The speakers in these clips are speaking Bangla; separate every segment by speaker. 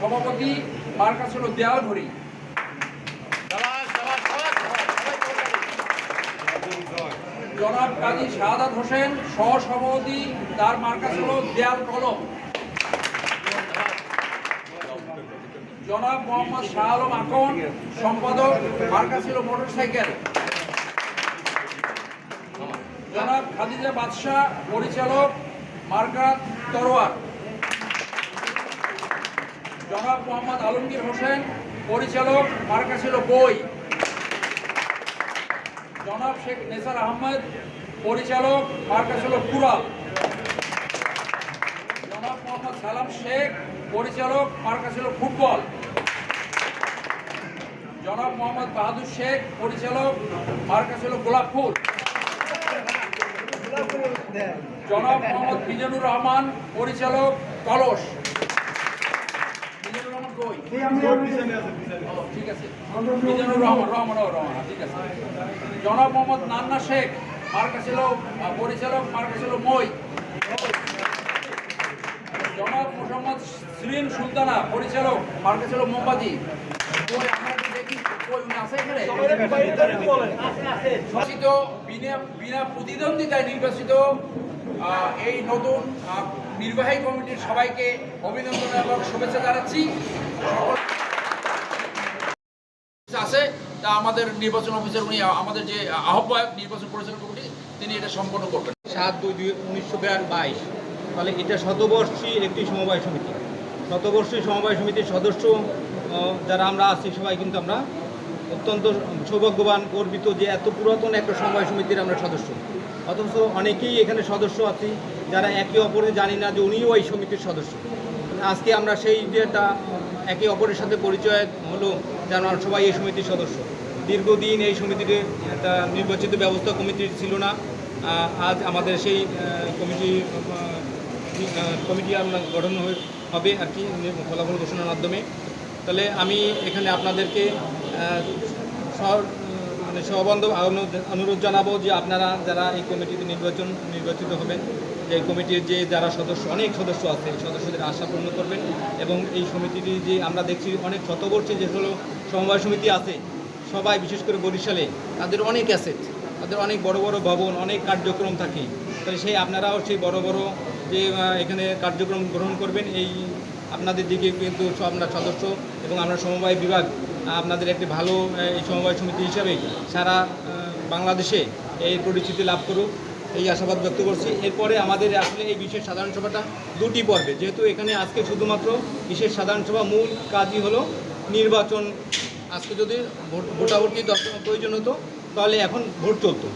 Speaker 1: হলো দেয়াল ঘড়ি জনাব কাজী শাহাদাত হোসেন, সহসভাপতি, তার মার্কাস হলো দেয়াল কলম। জনাব মোহাম্মদ শাহ আলম আকন, সম্পাদক, মার্কাস ছিল মোটরসাইকেল। জনাব খাদিজা বাদশাহ, পরিচালক মার্কা তরোয়ার। জনাব মোহাম্মদ আলমগীর হোসেন, পরিচালক মার্কা ছিল বই। জনাব শেখ নেসার আহমেদ, পরিচালক মার্কা ছিল কুরাল জনাব মোহাম্মদ সালাম শেখ, পরিচালক মার্কা ছিল ফুটবল। জনাব মোহাম্মদ বাহাদুর শেখ, পরিচালক মার্কা ছিল গোলাপ ফুল। জনাব মোহাম্মদ মিজানুর রহমান, পরিচালক কলস জনাব মোহাম্মদ নান্না শেখ মার্কা ছিল পরিচালক মার্কা ছিল মই জনাব মোহাম্মদ সুলতানা পরিচালক মার্কা ছিল এখানে নির্বাচিত এই নতুন নির্বাহী কমিটির সবাইকে অভিনন্দন এবং শুভেচ্ছা জানাচ্ছি। আছে, তা আমাদের নির্বাচন অফিসার উনি, আমাদের যে আহ্বায়ক নির্বাচন পরিচালনা কমিটি, তিনি এটা সম্পন্ন করবেন।
Speaker 2: সাত দুই দুই উনিশশো বাইশ। তাহলে এটা শতবর্ষী একটি সমবায় সমিতি। শতবর্ষী সমবায় সমিতির সদস্য যারা আমরা আছি, সবাই কিন্তু আমরা অত্যন্ত সৌভাগ্যবান, গর্বিত যে এত পুরাতন একটা সমবায় সমিতির আমরা সদস্য। অথচ অনেকেই এখানে সদস্য আছি, যারা একে অপরে জানি না যে উনিও এই সমিতির সদস্য। আজকে আমরা সেই যে একটা একে অপরের সাথে পরিচয় হলো যেন সবাই এই সমিতির সদস্য। দীর্ঘদিন এই সমিতির নির্বাচিত ব্যবস্থা কমিটির ছিল না। আজ আমাদের সেই কমিটি কমিটি আমরা গঠন হবে আর কি ফলাফল ঘোষণার মাধ্যমে। তাহলে আমি এখানে আপনাদেরকে মানে সহবন্ধ অনুরোধ- জানাব যে আপনারা যারা এই কমিটিতে নির্বাচন নির্বাচিত হবেন, যে কমিটির যে যারা সদস্য অনেক সদস্য আছে সদস্যদের আশা পূর্ণ করবেন এবং এই সমিতিটি যে আমরা দেখছি অনেক শতবর্ষে যে হলো সমবায় সমিতি আছে, সবাই বিশেষ করে বরিশালে, তাদের অনেক অ্যাসেট তাদের অনেক বড় বড় ভবন, অনেক কার্যক্রম থাকে। তাহলে সেই আপনারাও সেই বড় বড় যে এখানে কার্যক্রম গ্রহণ করবেন, এই আপনাদের দিকে কিন্তু আমরা সদস্য এবং আমরা সমবায় বিভাগ, আপনাদের একটি ভালো এই সমবায় সমিতি হিসাবে সারা বাংলাদেশে এই পরিচিতি লাভ করুক, এই আশাবাদ ব্যক্ত করছি। এরপরে আমাদের আসলে এই বিশেষ সাধারণ সভাটা দুটি পর্বে, যেহেতু এখানে আজকে শুধুমাত্র বিশেষ সাধারণ সভা মূল কাজই হলো নির্বাচন। আজকে যদি ভোট, ভোটাভুটি প্রয়োজন হতো, তাহলে এখন ভোট চলতো।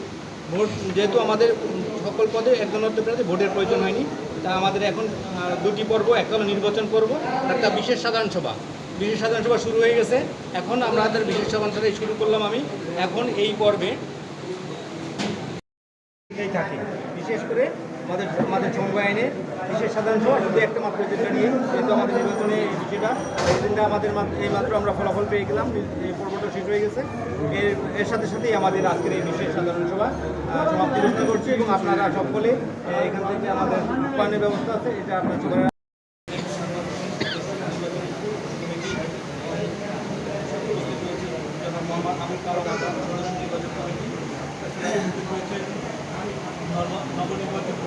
Speaker 2: ভোট, যেহেতু আমাদের সকল পদে একজনত্ব প্রার্থী, ভোটের প্রয়োজন হয়নি। তা আমাদের এখন দুটি পর্ব এক হলো নির্বাচন পর্ব একটা বিশেষ সাধারণ সভা। বিশেষ সাধারণ সভা শুরু হয়ে গেছে। এখন আমরা আমাদের বিশেষ সাধারণ সভাই শুরু করলাম আমি। এখন এই পর্বে বিশেষ করে আমাদের আমাদের সমবায় আইনে বিশেষ সাধারণ সভা, শুধু একটা মাত্র এজেন্ডা নিয়ে কিন্তু আমাদের নির্বাচনে বিষয়টা এজেন্ডা আমাদের এই মাত্র আমরা ফলাফল পেয়ে গেলাম, এই পর্বটা শেষ হয়ে গেছে। এর এর সাথে সাথেই আমাদের আজকের এই বিশেষ সাধারণ সভা সমাপ্তি ঘোষণা করছি এবং আপনারা সকলে এখান থেকে আমাদের রূপায়ণের ব্যবস্থা আছে, এটা আপনার নবনির্বাচিত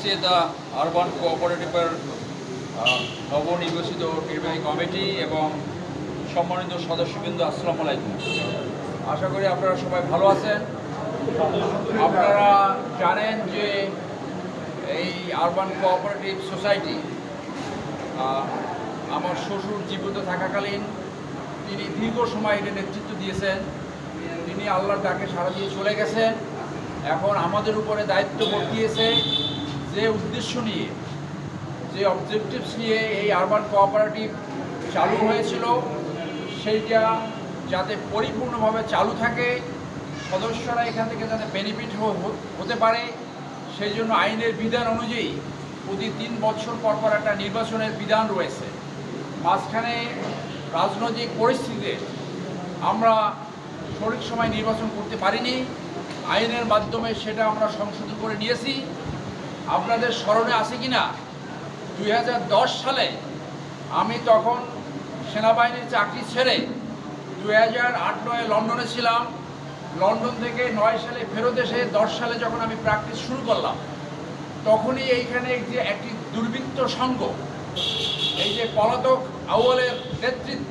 Speaker 2: সবাই
Speaker 1: উপস্থিত আরবান কোঅপারেটিভের নবনির্বাচিত নির্বাহী কমিটি এবং সম্মানিত সদস্যবৃন্দ, আসসালামু আলাইকুম। আশা করি আপনারা সবাই ভালো আছেন। আপনারা জানেন যে এই আরবান কোঅপারেটিভ সোসাইটি আমার শ্বশুর জীবিত থাকাকালীন তিনি দীর্ঘ সময় এটা নেতৃত্ব দিয়েছেন। তিনি আল্লাহর ডাকে সারা দিয়ে চলে গেছেন। এখন আমাদের উপরে দায়িত্ব বর্তিয়েছে যে উদ্দেশ্য নিয়ে, যে অবজেক্টিভস নিয়ে এই আরবান কোঅপারেটিভ চালু হয়েছিল, সেইটা যাতে পরিপূর্ণভাবে চালু থাকে, সদস্যরা এখান থেকে যাতে বেনিফিট হতে পারে, সেই জন্য আইনের বিধান অনুযায়ী প্রতি তিন বছর পর পর একটা নির্বাচনের বিধান রয়েছে। মাঝখানে রাজনৈতিক পরিস্থিতিতে আমরা সঠিক সময় নির্বাচন করতে পারিনি, আইনের মাধ্যমে সেটা আমরা সংশোধন করে নিয়েছি। আপনাদের স্মরণে আছে কি না দুই হাজার দশ সালে আমি তখন সেনাবাহিনীর চাকরি ছেড়ে দুই হাজার আট নয় লন্ডনে ছিলাম। লন্ডন থেকে নয় সালে ফেরত এসে দশ সালে যখন আমি প্র্যাকটিস শুরু করলাম, তখনই এইখানে যে একটি দুর্বৃত্ত সংঘ, এই যে পলাতক আউয়ালের নেতৃত্ব